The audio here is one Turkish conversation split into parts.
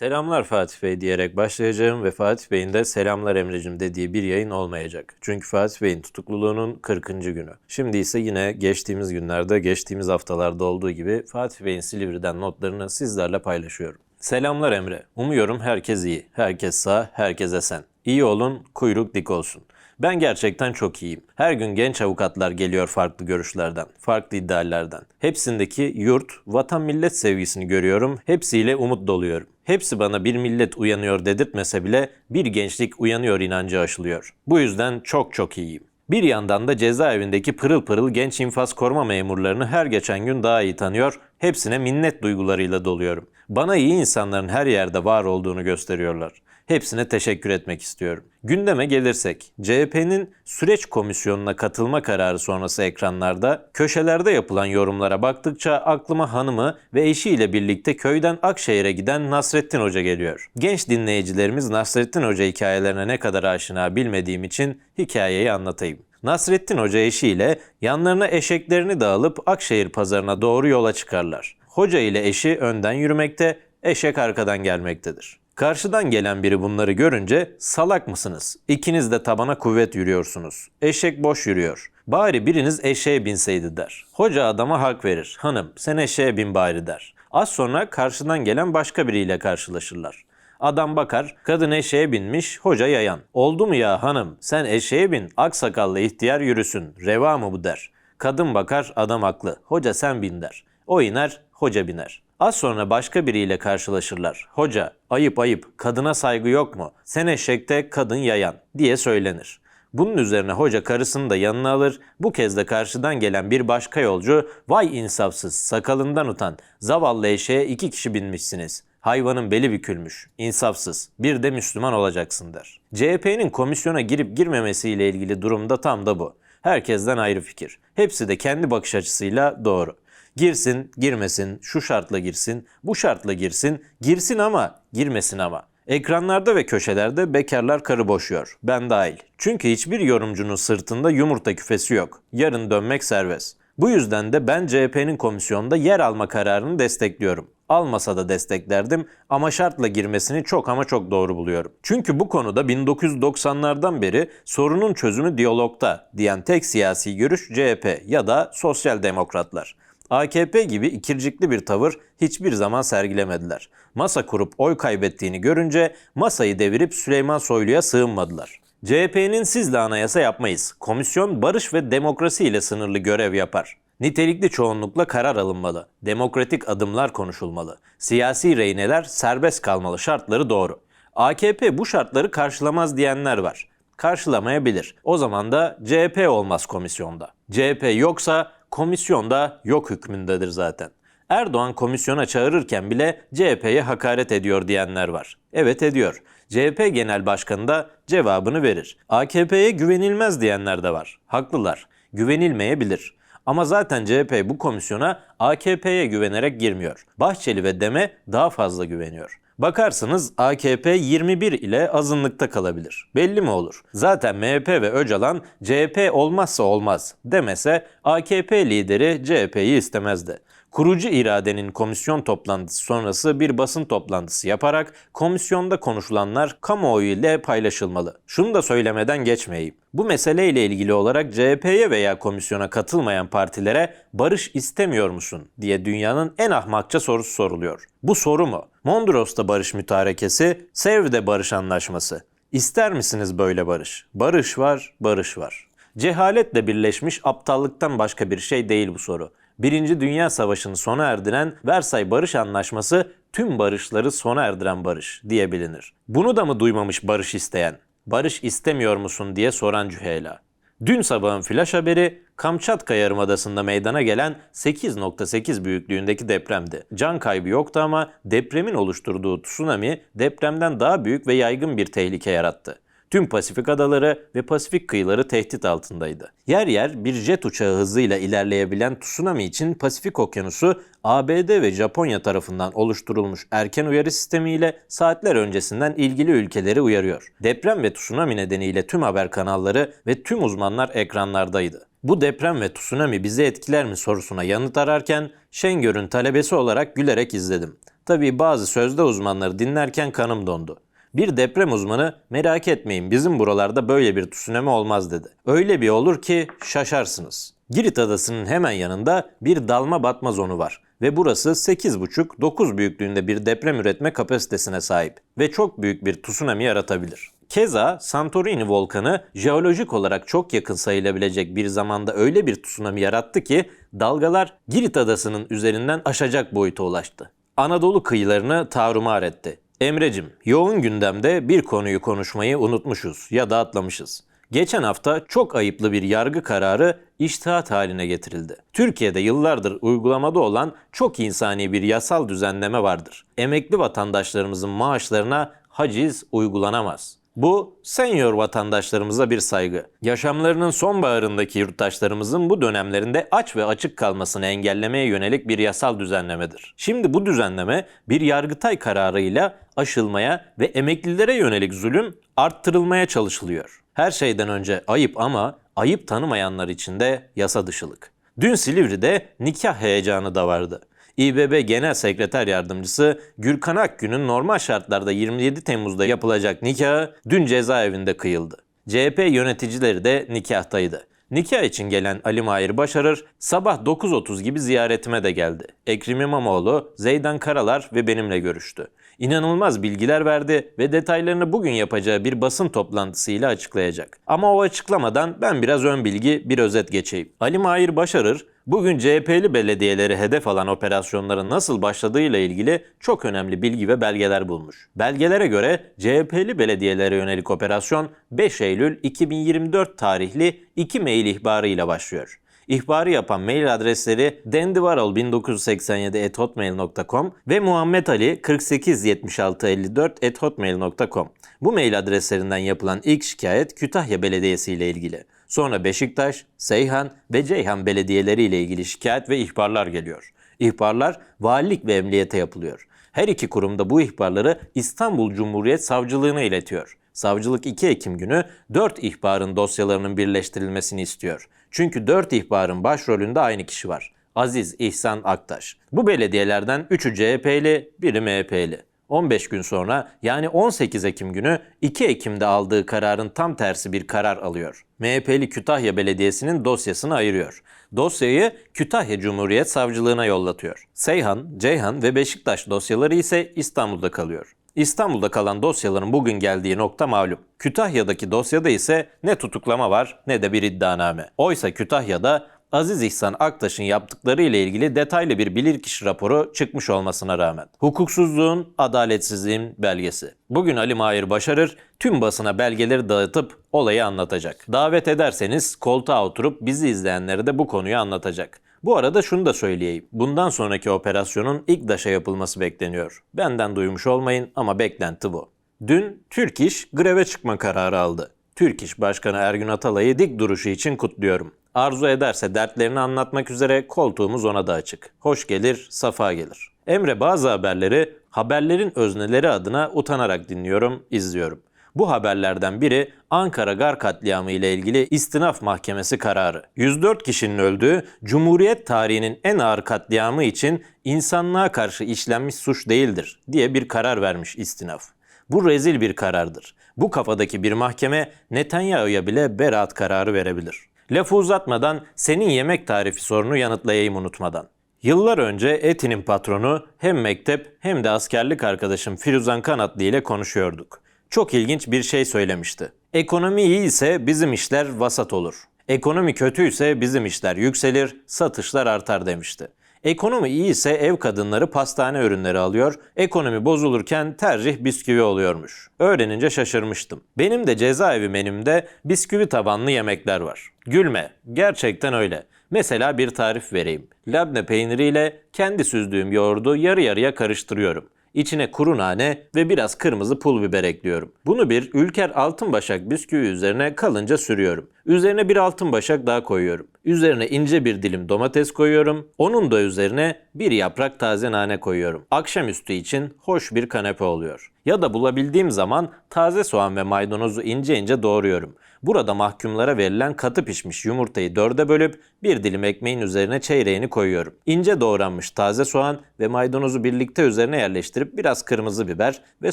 Selamlar Fatih Bey diyerek başlayacağım ve Fatih Bey'in de selamlar Emre'cim dediği bir yayın olmayacak. Çünkü Fatih Bey'in tutukluluğunun 40. günü. Şimdi ise yine geçtiğimiz günlerde, geçtiğimiz haftalarda olduğu gibi Fatih Bey'in Silivri'den notlarını sizlerle paylaşıyorum. Selamlar Emre. Umuyorum herkes iyi. Herkes sağ, herkes esen. İyi olun, kuyruk dik olsun. Ben gerçekten çok iyiyim. Her gün genç avukatlar geliyor farklı görüşlerden, farklı ideallerden. Hepsindeki yurt, vatan millet sevgisini görüyorum. Hepsiyle umut doluyorum. Hepsi bana bir millet uyanıyor dedirtmese bile bir gençlik uyanıyor inancı aşılıyor. Bu yüzden çok çok iyiyim. Bir yandan da cezaevindeki pırıl pırıl genç infaz koruma memurlarını her geçen gün daha iyi tanıyor, hepsine minnet duygularıyla doluyorum. Bana iyi insanların her yerde var olduğunu gösteriyorlar. Hepsine teşekkür etmek istiyorum. Gündeme gelirsek, CHP'nin süreç komisyonuna katılma kararı sonrası ekranlarda köşelerde yapılan yorumlara baktıkça aklıma hanımı ve eşiyle birlikte köyden Akşehir'e giden Nasrettin Hoca geliyor. Genç dinleyicilerimiz Nasrettin Hoca hikayelerine ne kadar aşina bilmediğim için hikayeyi anlatayım. Nasrettin Hoca eşiyle yanlarına eşeklerini de alıp Akşehir pazarına doğru yola çıkarlar. Hoca ile eşi önden yürümekte, eşek arkadan gelmektedir. Karşıdan gelen biri bunları görünce salak mısınız? İkiniz de tabana kuvvet yürüyorsunuz. Eşek boş yürüyor. Bari biriniz eşeğe binseydi der. Hoca adama hak verir. Hanım sen eşeğe bin bari der. Az sonra karşıdan gelen başka biriyle karşılaşırlar. Adam bakar, kadın eşeğe binmiş, hoca yayan. Oldu mu ya hanım, sen eşeğe bin, aksakallı ihtiyar yürüsün, reva mı bu der. Kadın bakar, adam haklı, hoca sen bin der. O iner, hoca biner. Az sonra başka biriyle karşılaşırlar. Hoca, ayıp ayıp, kadına saygı yok mu? Sen eşekte, kadın yayan diye söylenir. Bunun üzerine hoca karısını da yanına alır. Bu kez de karşıdan gelen bir başka yolcu, vay insafsız, sakalından utan, zavallı eşeğe iki kişi binmişsiniz. Hayvanın beli bükülmüş, insafsız, bir de Müslüman olacaksın der. CHP'nin komisyona girip girmemesiyle ilgili durumda tam da bu. Herkesten ayrı fikir. Hepsi de kendi bakış açısıyla doğru. Girsin, girmesin, şu şartla girsin, bu şartla girsin, girsin ama girmesin ama. Ekranlarda ve köşelerde bekarlar karı boşuyor. Ben dahil. Çünkü hiçbir yorumcunun sırtında yumurta küfesi yok. Yarın dönmek serbest. Bu yüzden de ben CHP'nin komisyonda yer alma kararını destekliyorum. Almasa da desteklerdim ama şartla girmesini çok ama çok doğru buluyorum. Çünkü bu konuda 1990'lardan beri sorunun çözümü diyalogta diyen tek siyasi görüş CHP ya da sosyal demokratlar. AKP gibi ikircikli bir tavır hiçbir zaman sergilemediler. Masa kurup oy kaybettiğini görünce masayı devirip Süleyman Soylu'ya sığınmadılar. CHP'nin sizle anayasa yapmayız. Komisyon barış ve demokrasi ile sınırlı görev yapar. Nitelikli çoğunlukla karar alınmalı. Demokratik adımlar konuşulmalı. Siyasi reyneler serbest kalmalı şartları doğru. AKP bu şartları karşılamaz diyenler var. Karşılamayabilir. O zaman da CHP olmaz komisyonda. CHP yoksa komisyonda yok hükmündedir zaten. Erdoğan komisyona çağırırken bile CHP'ye hakaret ediyor diyenler var. Evet ediyor. CHP Genel Başkanı da cevabını verir. AKP'ye güvenilmez diyenler de var. Haklılar. Güvenilmeyebilir. Ama zaten CHP bu komisyona AKP'ye güvenerek girmiyor. Bahçeli ve Deme daha fazla güveniyor. Bakarsınız AKP 21 ile azınlıkta kalabilir. Belli mi olur? Zaten MHP ve Öcalan CHP olmazsa olmaz demese AKP lideri CHP'yi istemezdi. Kurucu iradenin komisyon toplantısı sonrası bir basın toplantısı yaparak komisyonda konuşulanlar kamuoyu ile paylaşılmalı. Şunu da söylemeden geçmeyeyim. Bu meseleyle ilgili olarak CHP'ye veya komisyona katılmayan partilere barış istemiyor musun diye dünyanın en ahmakça sorusu soruluyor. Bu soru mu? Mondros'ta barış mütarekesi, Sevde barış anlaşması. İster misiniz böyle barış? Barış var, barış var. Cehaletle birleşmiş aptallıktan başka bir şey değil bu soru. Birinci Dünya Savaşı'nı sona erdiren Versay Barış Anlaşması tüm barışları sona erdiren barış diye bilinir. Bunu da mı duymamış barış isteyen? Barış istemiyor musun diye soran Cüheyla. Dün sabahın flash haberi Kamçatka Yarımadası'nda meydana gelen 8.8 büyüklüğündeki depremdi. Can kaybı yoktu ama depremin oluşturduğu tsunami depremden daha büyük ve yaygın bir tehlike yarattı. Tüm Pasifik adaları ve Pasifik kıyıları tehdit altındaydı. Yer yer bir jet uçağı hızıyla ilerleyebilen tsunami için Pasifik Okyanusu ABD ve Japonya tarafından oluşturulmuş erken uyarı sistemiyle saatler öncesinden ilgili ülkeleri uyarıyor. Deprem ve tsunami nedeniyle tüm haber kanalları ve tüm uzmanlar ekranlardaydı. Bu deprem ve tsunami bizi etkiler mi sorusuna yanıt ararken Şengör'ün talebesi olarak gülerek izledim. Tabii bazı sözde uzmanları dinlerken kanım dondu. Bir deprem uzmanı merak etmeyin bizim buralarda böyle bir tsunami olmaz dedi. Öyle bir olur ki şaşarsınız. Girit adasının hemen yanında bir dalma batma zonu var ve burası 8,5-9 büyüklüğünde bir deprem üretme kapasitesine sahip ve çok büyük bir tsunami yaratabilir. Keza Santorini volkanı jeolojik olarak çok yakın sayılabilecek bir zamanda öyle bir tsunami yarattı ki dalgalar Girit adasının üzerinden aşacak boyuta ulaştı. Anadolu kıyılarını tarumar etti. Emrecim, yoğun gündemde bir konuyu konuşmayı unutmuşuz ya da atlamışız. Geçen hafta çok ayıplı bir yargı kararı iştihat haline getirildi. Türkiye'de yıllardır uygulamada olan çok insani bir yasal düzenleme vardır. Emekli vatandaşlarımızın maaşlarına haciz uygulanamaz. Bu senior vatandaşlarımıza bir saygı. Yaşamlarının sonbaharındaki yurttaşlarımızın bu dönemlerinde aç ve açık kalmasını engellemeye yönelik bir yasal düzenlemedir. Şimdi bu düzenleme bir yargıtay kararıyla aşılmaya ve emeklilere yönelik zulüm arttırılmaya çalışılıyor. Her şeyden önce ayıp ama ayıp tanımayanlar için de yasa dışılık. Dün Silivri'de nikah heyecanı da vardı. İBB Genel Sekreter Yardımcısı Gürkan Akgün'ün normal şartlarda 27 Temmuz'da yapılacak nikahı dün cezaevinde kıyıldı. CHP yöneticileri de nikahtaydı. Nikah için gelen Ali Mahir Başarır sabah 9.30 gibi ziyaretime de geldi. Ekrem İmamoğlu, Zeydan Karalar ve benimle görüştü. İnanılmaz bilgiler verdi ve detaylarını bugün yapacağı bir basın toplantısıyla açıklayacak. Ama o açıklamadan ben biraz ön bilgi, bir özet geçeyim. Ali Mahir Başarır, bugün CHP'li belediyeleri hedef alan operasyonların nasıl başladığıyla ilgili çok önemli bilgi ve belgeler bulmuş. Belgelere göre CHP'li belediyelere yönelik operasyon 5 Eylül 2024 tarihli 2 mail ihbarıyla başlıyor. İhbarı yapan mail adresleri dendivarol1987.hotmail.com ve Muhammed Ali 487654.hotmail.com. Bu mail adreslerinden yapılan ilk şikayet Kütahya Belediyesi ile ilgili. Sonra Beşiktaş, Seyhan ve Ceyhan belediyeleri ile ilgili şikayet ve ihbarlar geliyor. İhbarlar valilik ve emniyete yapılıyor. Her iki kurumda bu ihbarları İstanbul Cumhuriyet Savcılığına iletiyor. Savcılık 2 Ekim günü 4 ihbarın dosyalarının birleştirilmesini istiyor. Çünkü 4 ihbarın başrolünde aynı kişi var. Aziz İhsan Aktaş. Bu belediyelerden 3'ü CHP'li, biri MHP'li. 15 gün sonra yani 18 Ekim günü 2 Ekim'de aldığı kararın tam tersi bir karar alıyor. MHP'li Kütahya Belediyesi'nin dosyasını ayırıyor. Dosyayı Kütahya Cumhuriyet Savcılığına yollatıyor. Seyhan, Ceyhan ve Beşiktaş dosyaları ise İstanbul'da kalıyor. İstanbul'da kalan dosyaların bugün geldiği nokta malum. Kütahya'daki dosyada ise ne tutuklama var ne de bir iddianame. Oysa Kütahya'da Aziz İhsan Aktaş'ın yaptıkları ile ilgili detaylı bir bilirkişi raporu çıkmış olmasına rağmen. Hukuksuzluğun, adaletsizliğin belgesi. Bugün Ali Mahir Başarır tüm basına belgeleri dağıtıp olayı anlatacak. Davet ederseniz koltuğa oturup bizi izleyenlere de bu konuyu anlatacak. Bu arada şunu da söyleyeyim. Bundan sonraki operasyonun ilk daşa yapılması bekleniyor. Benden duymuş olmayın ama beklenti bu. Dün Türk İş greve çıkma kararı aldı. Türk İş Başkanı Ergün Atalay'ı dik duruşu için kutluyorum. Arzu ederse dertlerini anlatmak üzere koltuğumuz ona da açık. Hoş gelir, safa gelir. Emre bazı haberleri haberlerin özneleri adına utanarak dinliyorum, izliyorum. Bu haberlerden biri Ankara Gar katliamı ile ilgili istinaf mahkemesi kararı. 104 kişinin öldüğü Cumhuriyet tarihinin en ağır katliamı için insanlığa karşı işlenmiş suç değildir diye bir karar vermiş istinaf. Bu rezil bir karardır. Bu kafadaki bir mahkeme Netanyahu'ya bile beraat kararı verebilir. Lafı uzatmadan senin yemek tarifi sorunu yanıtlayayım unutmadan. Yıllar önce Eti'nin patronu hem mektep hem de askerlik arkadaşım Firuzan Kanatlı ile konuşuyorduk. Çok ilginç bir şey söylemişti. Ekonomi iyi ise bizim işler vasat olur. Ekonomi kötüyse bizim işler yükselir, satışlar artar demişti. Ekonomi iyi ise ev kadınları pastane ürünleri alıyor, ekonomi bozulurken tercih bisküvi oluyormuş. Öğrenince şaşırmıştım. Benim de cezaevi menümde bisküvi tabanlı yemekler var. Gülme, gerçekten öyle. Mesela bir tarif vereyim. Labne peyniriyle kendi süzdüğüm yoğurdu yarı yarıya karıştırıyorum. İçine kuru nane ve biraz kırmızı pul biber ekliyorum. Bunu bir ülker altın başak bisküvi üzerine kalınca sürüyorum. Üzerine bir altın başak daha koyuyorum. Üzerine ince bir dilim domates koyuyorum. Onun da üzerine bir yaprak taze nane koyuyorum. Akşamüstü için hoş bir kanepe oluyor. Ya da bulabildiğim zaman taze soğan ve maydanozu ince ince doğruyorum. Burada mahkumlara verilen katı pişmiş yumurtayı dörde bölüp bir dilim ekmeğin üzerine çeyreğini koyuyorum. İnce doğranmış taze soğan ve maydanozu birlikte üzerine yerleştirip biraz kırmızı biber ve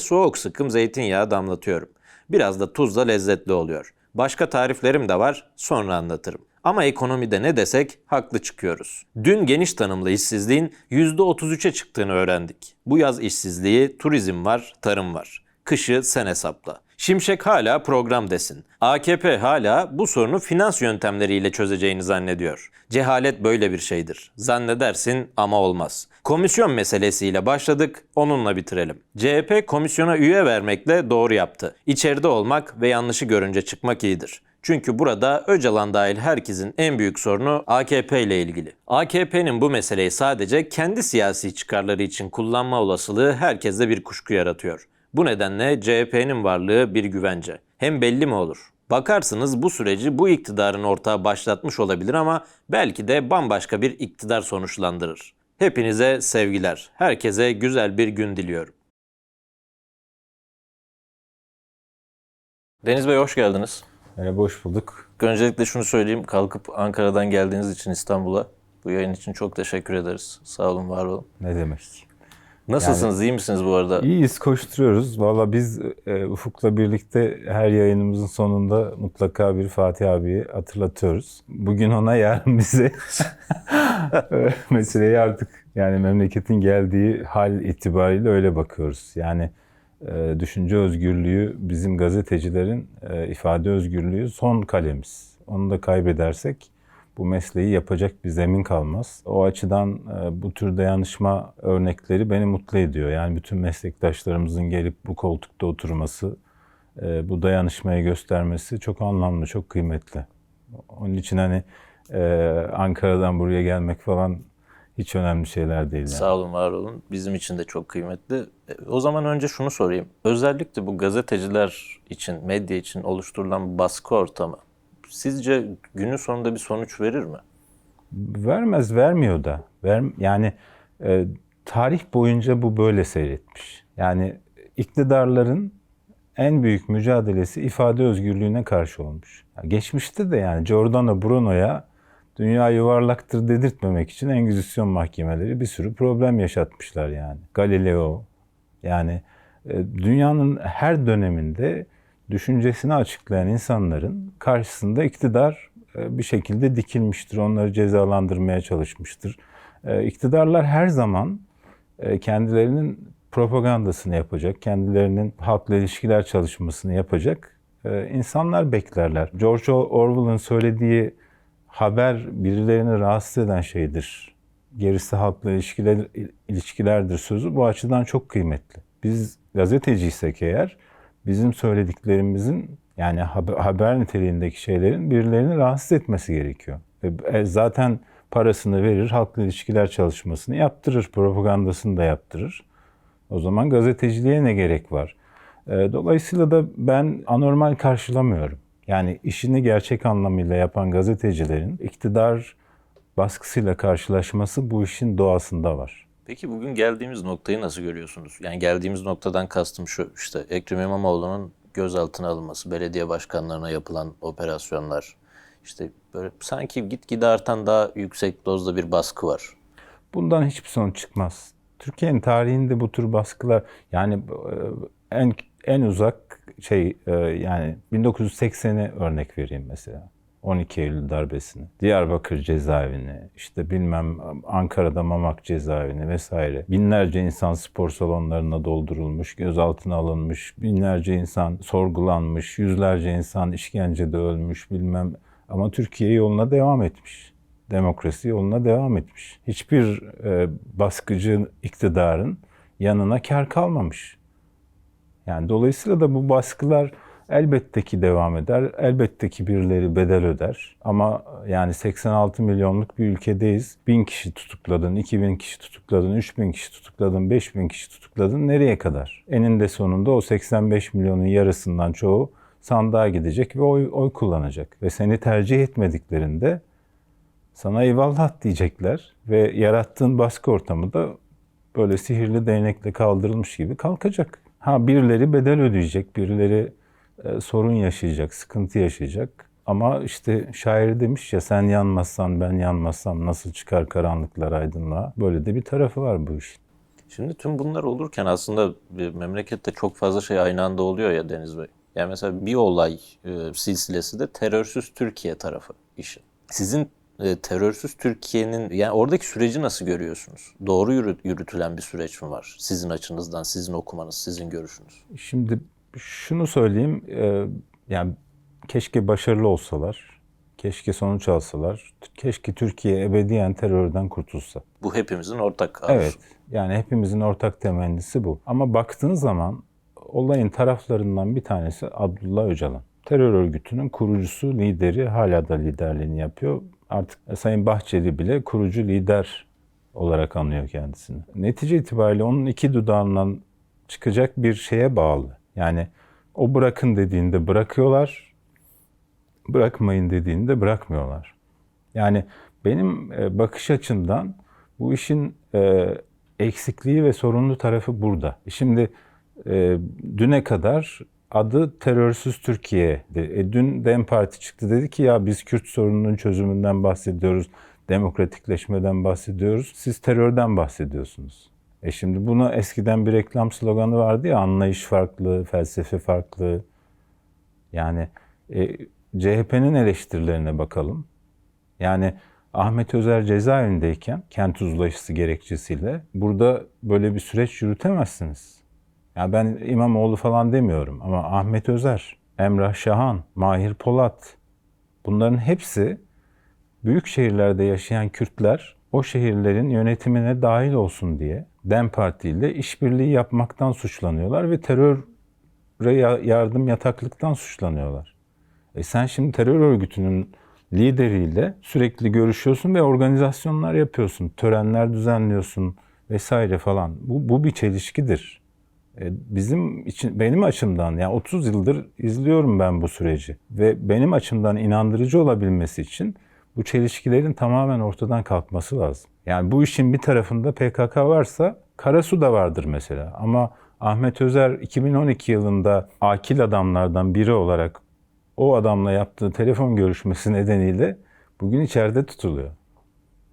soğuk sıkım zeytinyağı damlatıyorum. Biraz da tuzla lezzetli oluyor. Başka tariflerim de var, sonra anlatırım. Ama ekonomide ne desek haklı çıkıyoruz. Dün geniş tanımlı işsizliğin %33'e çıktığını öğrendik. Bu yaz işsizliği turizm var, tarım var. Kışı sen hesapla. Şimşek hala program desin. AKP hala bu sorunu finans yöntemleriyle çözeceğini zannediyor. Cehalet böyle bir şeydir. Zannedersin ama olmaz. Komisyon meselesiyle başladık, onunla bitirelim. CHP komisyona üye vermekle doğru yaptı. İçeride olmak ve yanlışı görünce çıkmak iyidir. Çünkü burada Öcalan dahil herkesin en büyük sorunu AKP ile ilgili. AKP'nin bu meseleyi sadece kendi siyasi çıkarları için kullanma olasılığı herkeste bir kuşku yaratıyor. Bu nedenle CHP'nin varlığı bir güvence. Hem belli mi olur? Bakarsınız bu süreci bu iktidarın ortağı başlatmış olabilir ama belki de bambaşka bir iktidar sonuçlandırır. Hepinize sevgiler. Herkese güzel bir gün diliyorum. Deniz Bey hoş geldiniz. Merhaba, hoş bulduk. Öncelikle şunu söyleyeyim. Kalkıp Ankara'dan geldiğiniz için İstanbul'a bu yayın için çok teşekkür ederiz. Sağ olun, var olun. Ne demek? Nasılsınız? iyi misiniz bu arada? İyiyiz, koşturuyoruz. Valla biz e, Ufuk'la birlikte her yayınımızın sonunda mutlaka bir Fatih abiyi hatırlatıyoruz. Bugün ona, yarın bize meseleyi artık yani memleketin geldiği hal itibariyle öyle bakıyoruz. Yani e, düşünce özgürlüğü bizim gazetecilerin e, ifade özgürlüğü son kalemiz. Onu da kaybedersek bu mesleği yapacak bir zemin kalmaz. O açıdan e, bu tür dayanışma örnekleri beni mutlu ediyor. Yani bütün meslektaşlarımızın gelip bu koltukta oturması, e, bu dayanışmayı göstermesi çok anlamlı, çok kıymetli. Onun için hani e, Ankara'dan buraya gelmek falan hiç önemli şeyler değil. Yani. Sağ olun, var olun. Bizim için de çok kıymetli. O zaman önce şunu sorayım. Özellikle bu gazeteciler için, medya için oluşturulan baskı ortamı sizce günün sonunda bir sonuç verir mi? Vermez, vermiyor da. Ver, yani e, tarih boyunca bu böyle seyretmiş. Yani iktidarların en büyük mücadelesi ifade özgürlüğüne karşı olmuş. Ya geçmişte de yani Giordano Bruno'ya dünya yuvarlaktır dedirtmemek için Engizisyon mahkemeleri bir sürü problem yaşatmışlar yani. Galileo yani e, dünyanın her döneminde düşüncesini açıklayan insanların karşısında iktidar e, bir şekilde dikilmiştir. Onları cezalandırmaya çalışmıştır. E, İktidarlar her zaman e, kendilerinin propagandasını yapacak, kendilerinin halkla ilişkiler çalışmasını yapacak insanlar beklerler. George Orwell'ın söylediği haber birilerini rahatsız eden şeydir. Gerisi halkla ilişkiler, ilişkilerdir sözü bu açıdan çok kıymetli. Biz gazeteciysek eğer bizim söylediklerimizin yani haber, niteliğindeki şeylerin birilerini rahatsız etmesi gerekiyor. E, zaten parasını verir, halkla ilişkiler çalışmasını yaptırır, propagandasını da yaptırır. O zaman gazeteciliğe ne gerek var? E, dolayısıyla da ben anormal karşılamıyorum. Yani işini gerçek anlamıyla yapan gazetecilerin iktidar baskısıyla karşılaşması bu işin doğasında var. Peki bugün geldiğimiz noktayı nasıl görüyorsunuz? Yani geldiğimiz noktadan kastım şu işte Ekrem İmamoğlu'nun gözaltına alınması, belediye başkanlarına yapılan operasyonlar, işte böyle sanki gitgide artan daha yüksek dozda bir baskı var. Bundan hiçbir sonuç çıkmaz. Türkiye'nin tarihinde bu tür baskılar yani e, en en uzak şey e, yani 1980'e örnek vereyim mesela. 12 Eylül darbesini, Diyarbakır cezaevini, işte bilmem Ankara'da Mamak cezaevini vesaire. Binlerce insan spor salonlarına doldurulmuş, gözaltına alınmış, binlerce insan sorgulanmış, yüzlerce insan işkencede ölmüş bilmem. Ama Türkiye yoluna devam etmiş. Demokrasi yoluna devam etmiş. Hiçbir e, baskıcı iktidarın yanına kar kalmamış. Yani dolayısıyla da bu baskılar elbette ki devam eder. Elbette ki birileri bedel öder. Ama yani 86 milyonluk bir ülkedeyiz. 1000 kişi tutukladın, 2000 kişi tutukladın, 3000 kişi tutukladın, 5000 kişi tutukladın. Nereye kadar? Eninde sonunda o 85 milyonun yarısından çoğu sandığa gidecek ve oy, oy kullanacak. Ve seni tercih etmediklerinde sana eyvallah diyecekler ve yarattığın baskı ortamı da böyle sihirli değnekle kaldırılmış gibi kalkacak. Ha birileri bedel ödeyecek, birileri e, sorun yaşayacak, sıkıntı yaşayacak. Ama işte şair demiş ya sen yanmazsan ben yanmazsam nasıl çıkar karanlıklar aydınlığa. Böyle de bir tarafı var bu işin. Şimdi tüm bunlar olurken aslında bir memlekette çok fazla şey aynı anda oluyor ya Deniz Bey. Yani mesela bir olay e, silsilesi de terörsüz Türkiye tarafı işin. Sizin e, terörsüz Türkiye'nin yani oradaki süreci nasıl görüyorsunuz? Doğru yürü- yürütülen bir süreç mi var? Sizin açınızdan, sizin okumanız, sizin görüşünüz. Şimdi şunu söyleyeyim, e, yani keşke başarılı olsalar, keşke sonuç alsalar, keşke Türkiye ebediyen terörden kurtulsa. Bu hepimizin ortak arzusu. Evet, yani hepimizin ortak temennisi bu. Ama baktığın zaman olayın taraflarından bir tanesi Abdullah Öcalan. Terör örgütünün kurucusu, lideri hala da liderliğini yapıyor. Artık Sayın Bahçeli bile kurucu lider olarak anıyor kendisini. Netice itibariyle onun iki dudağından çıkacak bir şeye bağlı. Yani o bırakın dediğinde bırakıyorlar, bırakmayın dediğinde bırakmıyorlar. Yani benim e, bakış açımdan bu işin e, eksikliği ve sorunlu tarafı burada. Şimdi e, düne kadar adı terörsüz Türkiye'di. E, dün DEM Parti çıktı dedi ki ya biz Kürt sorununun çözümünden bahsediyoruz, demokratikleşmeden bahsediyoruz. Siz terörden bahsediyorsunuz. E şimdi buna eskiden bir reklam sloganı vardı ya anlayış farklı, felsefe farklı. Yani e, CHP'nin eleştirilerine bakalım. Yani Ahmet Özer cezaevindeyken kent uzlaşısı gerekçesiyle burada böyle bir süreç yürütemezsiniz. Ya ben İmamoğlu falan demiyorum ama Ahmet Özer, Emrah Şahan, Mahir Polat bunların hepsi büyük şehirlerde yaşayan Kürtler o şehirlerin yönetimine dahil olsun diye DEM Parti ile işbirliği yapmaktan suçlanıyorlar ve teröre ya- yardım yataklıktan suçlanıyorlar. E sen şimdi terör örgütünün lideriyle sürekli görüşüyorsun ve organizasyonlar yapıyorsun, törenler düzenliyorsun vesaire falan. Bu, bu bir çelişkidir. E, Bizim için, benim açımdan yani 30 yıldır izliyorum ben bu süreci ve benim açımdan inandırıcı olabilmesi için bu çelişkilerin tamamen ortadan kalkması lazım. Yani bu işin bir tarafında PKK varsa Karasu da vardır mesela ama Ahmet Özer 2012 yılında akil adamlardan biri olarak o adamla yaptığı telefon görüşmesi nedeniyle bugün içeride tutuluyor.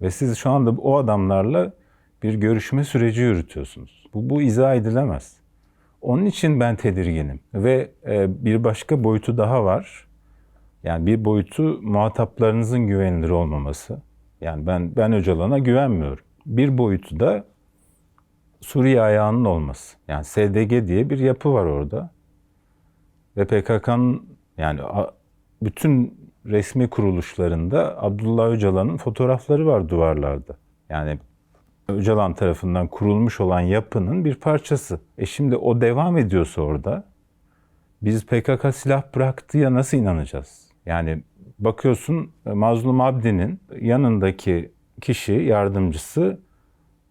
Ve siz şu anda o adamlarla bir görüşme süreci yürütüyorsunuz. Bu, bu izah edilemez. Onun için ben tedirginim. Ve e, bir başka boyutu daha var. Yani bir boyutu muhataplarınızın güvenilir olmaması. Yani ben ben Öcalan'a güvenmiyorum. Bir boyutu da Suriye ayağının olması. Yani SDG diye bir yapı var orada. Ve PKK'nın yani bütün resmi kuruluşlarında Abdullah Öcalan'ın fotoğrafları var duvarlarda. Yani Öcalan tarafından kurulmuş olan yapının bir parçası. E şimdi o devam ediyorsa orada biz PKK silah bıraktıya nasıl inanacağız? Yani bakıyorsun e, Mazlum Abdi'nin yanındaki kişi, yardımcısı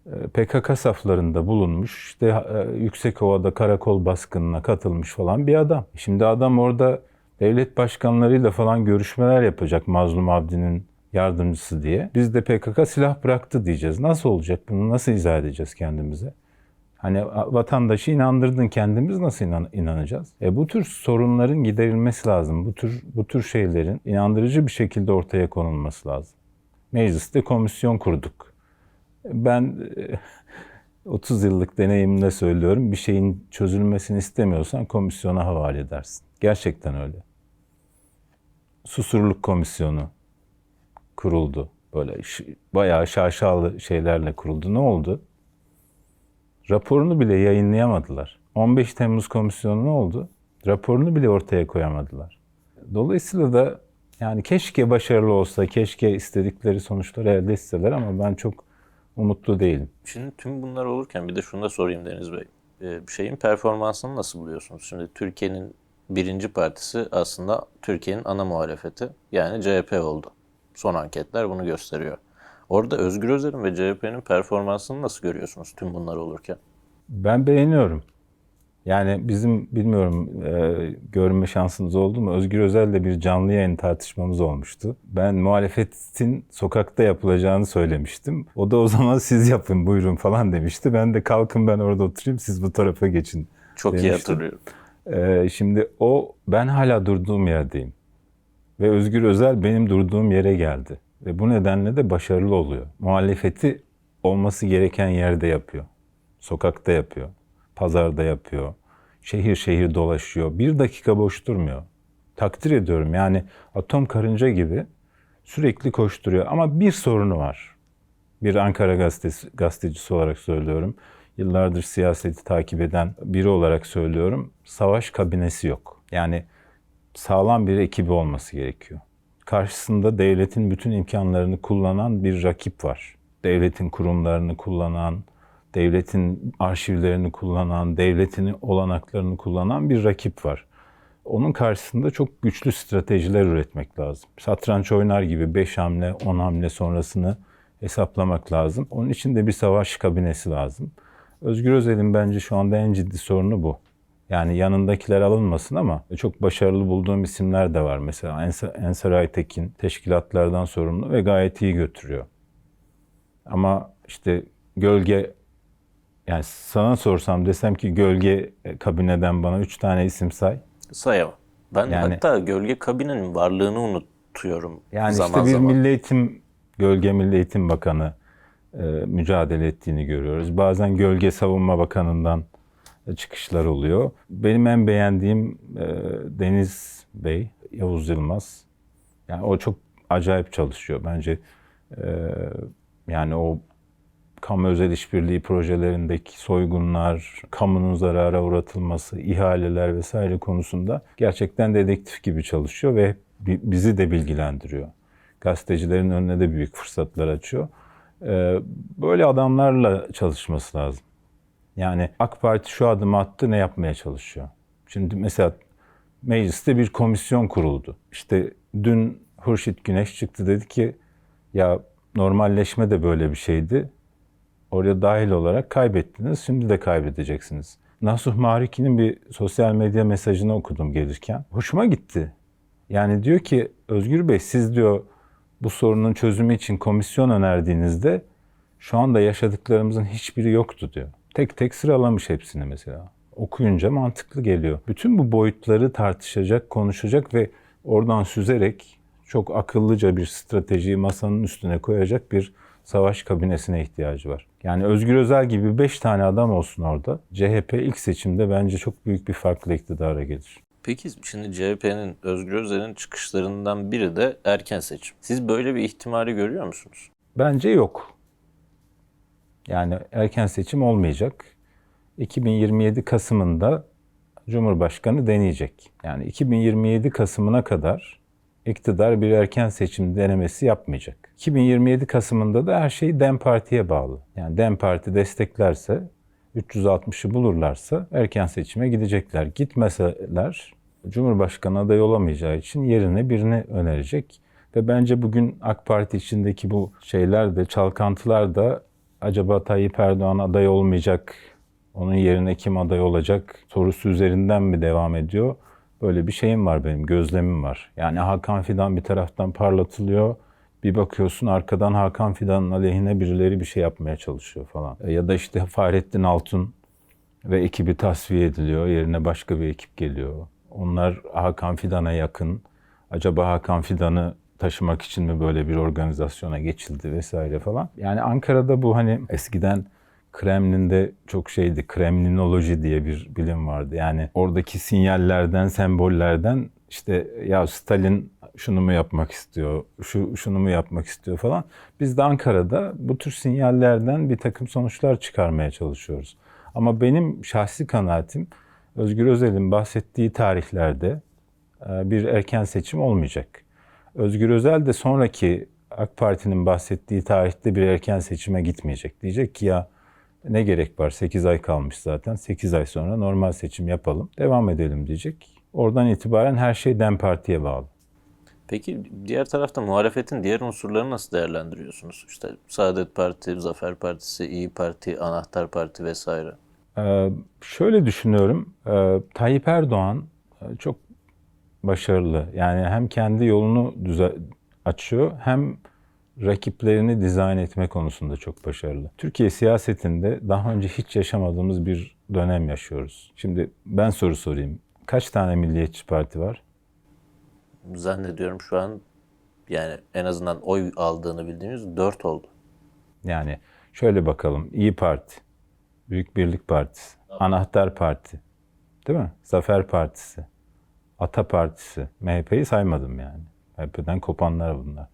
e, PKK saflarında bulunmuş, işte e, Yüksekova'da karakol baskınına katılmış falan bir adam. Şimdi adam orada devlet başkanlarıyla falan görüşmeler yapacak Mazlum Abdi'nin yardımcısı diye. Biz de PKK silah bıraktı diyeceğiz. Nasıl olacak? Bunu nasıl izah edeceğiz kendimize? Hani vatandaşı inandırdın kendimiz nasıl inan- inanacağız? E bu tür sorunların giderilmesi lazım. Bu tür bu tür şeylerin inandırıcı bir şekilde ortaya konulması lazım. Mecliste komisyon kurduk. Ben e, 30 yıllık deneyimle söylüyorum. Bir şeyin çözülmesini istemiyorsan komisyona havale edersin. Gerçekten öyle. Susurluk komisyonu kuruldu. Böyle bayağı şaşalı şeylerle kuruldu. Ne oldu? Raporunu bile yayınlayamadılar. 15 Temmuz komisyonu ne oldu? Raporunu bile ortaya koyamadılar. Dolayısıyla da yani keşke başarılı olsa, keşke istedikleri sonuçları elde etseler ama ben çok umutlu değilim. Şimdi tüm bunlar olurken bir de şunu da sorayım Deniz Bey. Ee, şeyin performansını nasıl buluyorsunuz? Şimdi Türkiye'nin birinci partisi aslında Türkiye'nin ana muhalefeti yani CHP oldu. Son anketler bunu gösteriyor. Orada Özgür Özel'in ve CHP'nin performansını nasıl görüyorsunuz tüm bunlar olurken? Ben beğeniyorum. Yani bizim bilmiyorum e, görme şansınız oldu mu? Özgür Özel'le bir canlı yayın tartışmamız olmuştu. Ben muhalefetin sokakta yapılacağını söylemiştim. O da o zaman siz yapın buyurun falan demişti. Ben de kalkın ben orada oturayım siz bu tarafa geçin Çok iyi Demiştim. hatırlıyorum. Ee, şimdi o ben hala durduğum yerdeyim. Ve Özgür Özel benim durduğum yere geldi. Ve bu nedenle de başarılı oluyor. Muhalefeti olması gereken yerde yapıyor. Sokakta yapıyor. Pazarda yapıyor. Şehir şehir dolaşıyor. Bir dakika boş durmuyor. Takdir ediyorum. Yani atom karınca gibi sürekli koşturuyor. Ama bir sorunu var. Bir Ankara gazetesi, gazetecisi olarak söylüyorum. Yıllardır siyaseti takip eden biri olarak söylüyorum. Savaş kabinesi yok. Yani sağlam bir ekibi olması gerekiyor. Karşısında devletin bütün imkanlarını kullanan bir rakip var. Devletin kurumlarını kullanan, devletin arşivlerini kullanan, devletin olanaklarını kullanan bir rakip var. Onun karşısında çok güçlü stratejiler üretmek lazım. Satranç oynar gibi 5 hamle, 10 hamle sonrasını hesaplamak lazım. Onun için de bir savaş kabinesi lazım. Özgür Özel'in bence şu anda en ciddi sorunu bu. Yani yanındakiler alınmasın ama çok başarılı bulduğum isimler de var. Mesela Ensar Aytekin teşkilatlardan sorumlu ve gayet iyi götürüyor. Ama işte gölge yani sana sorsam desem ki gölge kabineden bana üç tane isim say. Sayamam. Ben Yani- hatta gölge kabinenin varlığını unutuyorum Yani zaman işte bir zaman. Milli Eğitim, Gölge Milli Eğitim Bakanı e, mücadele ettiğini görüyoruz. Bazen Gölge Savunma Bakanı'ndan çıkışlar oluyor. Benim en beğendiğim e, Deniz Bey, Yavuz Yılmaz. Yani o çok acayip çalışıyor. Bence e, yani o kamu özel işbirliği projelerindeki soygunlar, kamunun zarara uğratılması, ihaleler vesaire konusunda gerçekten dedektif gibi çalışıyor ve bi- bizi de bilgilendiriyor. Gazetecilerin önüne de büyük fırsatlar açıyor. Ee, Böyle adamlarla çalışması lazım. Yani AK Parti şu adımı attı ne yapmaya çalışıyor? Şimdi mesela mecliste bir komisyon kuruldu. İşte dün Hurşit Güneş çıktı dedi ki ya normalleşme de böyle bir şeydi. Oraya dahil olarak kaybettiniz. Şimdi de kaybedeceksiniz. Nasuh Mariki'nin bir sosyal medya mesajını okudum gelirken. Hoşuma gitti. Yani diyor ki Özgür Bey siz diyor bu sorunun çözümü için komisyon önerdiğinizde şu anda yaşadıklarımızın hiçbiri yoktu diyor. Tek tek sıralamış hepsini mesela. Okuyunca mantıklı geliyor. Bütün bu boyutları tartışacak, konuşacak ve oradan süzerek çok akıllıca bir stratejiyi masanın üstüne koyacak bir savaş kabinesine ihtiyacı var. Yani Özgür Özel gibi 5 tane adam olsun orada. CHP ilk seçimde bence çok büyük bir farklı iktidara gelir. Peki şimdi CHP'nin Özgür Özel'in çıkışlarından biri de erken seçim. Siz böyle bir ihtimali görüyor musunuz? Bence yok. Yani erken seçim olmayacak. 2027 Kasım'ında Cumhurbaşkanı deneyecek. Yani 2027 Kasım'ına kadar iktidar bir erken seçim denemesi yapmayacak. 2027 Kasım'ında da her şey DEM Parti'ye bağlı. Yani DEM Parti desteklerse 360'ı bulurlarsa erken seçime gidecekler. Gitmeseler Cumhurbaşkanı adayı olamayacağı için yerine birini önerecek. Ve bence bugün AK Parti içindeki bu şeyler de çalkantılar da acaba Tayyip Erdoğan aday olmayacak, onun yerine kim aday olacak sorusu üzerinden mi devam ediyor? Böyle bir şeyim var benim, gözlemim var. Yani Hakan Fidan bir taraftan parlatılıyor. Bir bakıyorsun arkadan Hakan Fidan'ın aleyhine birileri bir şey yapmaya çalışıyor falan. E, Ya da işte Fahrettin Altun ve ekibi tasfiye ediliyor. Yerine başka bir ekip geliyor. Onlar Hakan Fidan'a yakın. Acaba Hakan Fidan'ı taşımak için mi böyle bir organizasyona geçildi vesaire falan. Yani Ankara'da bu hani eskiden Kremlin'de çok şeydi, Kremlinoloji diye bir bilim vardı. Yani oradaki sinyallerden, sembollerden işte ya Stalin şunu mu yapmak istiyor, şu şunu mu yapmak istiyor falan. Biz de Ankara'da bu tür sinyallerden bir takım sonuçlar çıkarmaya çalışıyoruz. Ama benim şahsi kanaatim Özgür Özel'in bahsettiği tarihlerde bir erken seçim olmayacak. Özgür Özel de sonraki AK Parti'nin bahsettiği tarihte bir erken seçime gitmeyecek. Diyecek ki ya ne gerek var 8 ay kalmış zaten 8 ay sonra normal seçim yapalım devam edelim diyecek. Oradan itibaren her şey DEM Parti'ye bağlı. Peki diğer tarafta muhalefetin diğer unsurlarını nasıl değerlendiriyorsunuz? İşte Saadet Parti, Zafer Partisi, İyi Parti, Anahtar Parti vesaire. Ee, şöyle düşünüyorum. Ee, Tayyip Erdoğan e, çok başarılı. Yani hem kendi yolunu düze- açıyor hem rakiplerini dizayn etme konusunda çok başarılı. Türkiye siyasetinde daha önce hiç yaşamadığımız bir dönem yaşıyoruz. Şimdi ben soru sorayım. kaç tane milliyetçi parti var? Zannediyorum şu an yani en azından oy aldığını bildiğimiz 4 oldu. Yani şöyle bakalım. İyi Parti, Büyük Birlik Partisi, Anahtar Parti, değil mi? Zafer Partisi, Ata Partisi, MHP'yi saymadım yani. MHP'den kopanlar bunlar.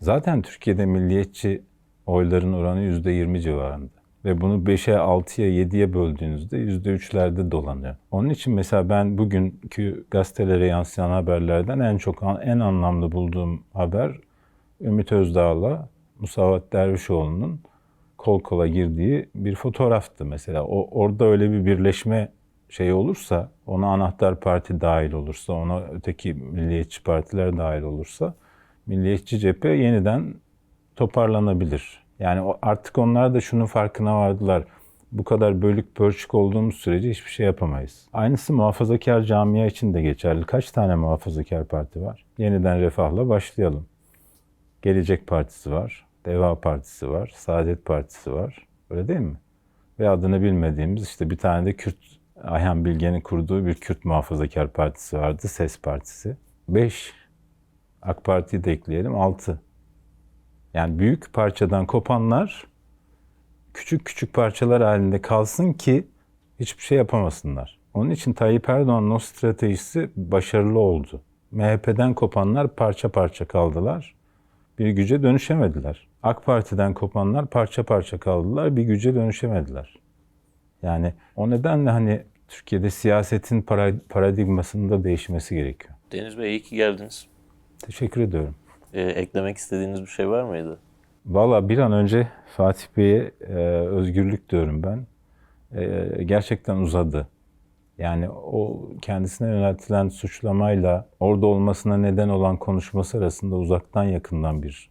Zaten Türkiye'de milliyetçi oyların oranı %20 civarında. Ve bunu 5'e, 6'ya, 7'ye böldüğünüzde %3'lerde dolanıyor. Onun için mesela ben bugünkü gazetelere yansıyan haberlerden en çok, en anlamlı bulduğum haber Ümit Özdağ'la Musavat Dervişoğlu'nun kol kola girdiği bir fotoğraftı mesela. O orada öyle bir birleşme şey olursa, ona anahtar parti dahil olursa, ona öteki milliyetçi partiler dahil olursa milliyetçi cephe yeniden toparlanabilir. Yani artık onlar da şunun farkına vardılar. Bu kadar bölük pörçük olduğumuz sürece hiçbir şey yapamayız. Aynısı muhafazakar camia için de geçerli. Kaç tane muhafazakar parti var? Yeniden refahla başlayalım. Gelecek Partisi var, Deva Partisi var, Saadet Partisi var. Öyle değil mi? Ve adını bilmediğimiz işte bir tane de Kürt, Ayhan Bilge'nin kurduğu bir Kürt muhafazakar partisi vardı, Ses Partisi. Beş, AK Parti'yi de ekleyelim, altı. Yani büyük parçadan kopanlar küçük küçük parçalar halinde kalsın ki hiçbir şey yapamasınlar. Onun için Tayyip Erdoğan'ın o stratejisi başarılı oldu. MHP'den kopanlar parça parça kaldılar. Bir güce dönüşemediler. AK Parti'den kopanlar parça parça kaldılar. Bir güce dönüşemediler. Yani o nedenle hani Türkiye'de siyasetin para- paradigmasının da değişmesi gerekiyor. Deniz Bey iyi ki geldiniz. Teşekkür ediyorum. Ee, eklemek istediğiniz bir şey var mıydı? Valla bir an önce Fatih Bey'e e, özgürlük diyorum ben. E, gerçekten uzadı. Yani o kendisine yöneltilen suçlamayla orada olmasına neden olan konuşması arasında uzaktan yakından bir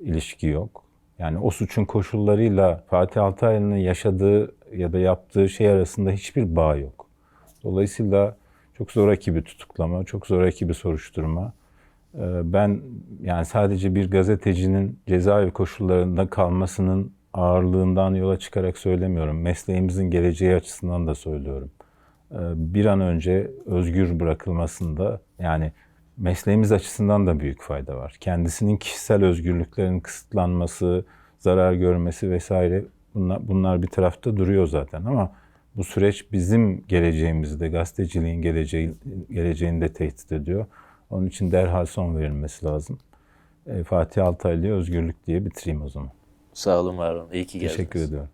ilişki yok. Yani o suçun koşullarıyla Fatih Altaylı'nın yaşadığı ya da yaptığı şey arasında hiçbir bağ yok. Dolayısıyla çok zoraki bir tutuklama, çok zoraki bir soruşturma. Ee, Ben yani sadece bir gazetecinin cezaevi koşullarında kalmasının ağırlığından yola çıkarak söylemiyorum. Mesleğimizin geleceği açısından da söylüyorum. Ee, Bir an önce özgür bırakılmasında yani mesleğimiz açısından da büyük fayda var. Kendisinin kişisel özgürlüklerinin kısıtlanması, zarar görmesi vesaire bunlar, bunlar bir tarafta duruyor zaten ama bu süreç bizim geleceğimizde, gazeteciliğin geleceği, geleceğini de tehdit ediyor. Onun için derhal son verilmesi lazım. E, Fatih Altaylı'ya özgürlük diye bitireyim o zaman. Sağ olun, var olun. İyi ki geldiniz. Teşekkür ediyorum.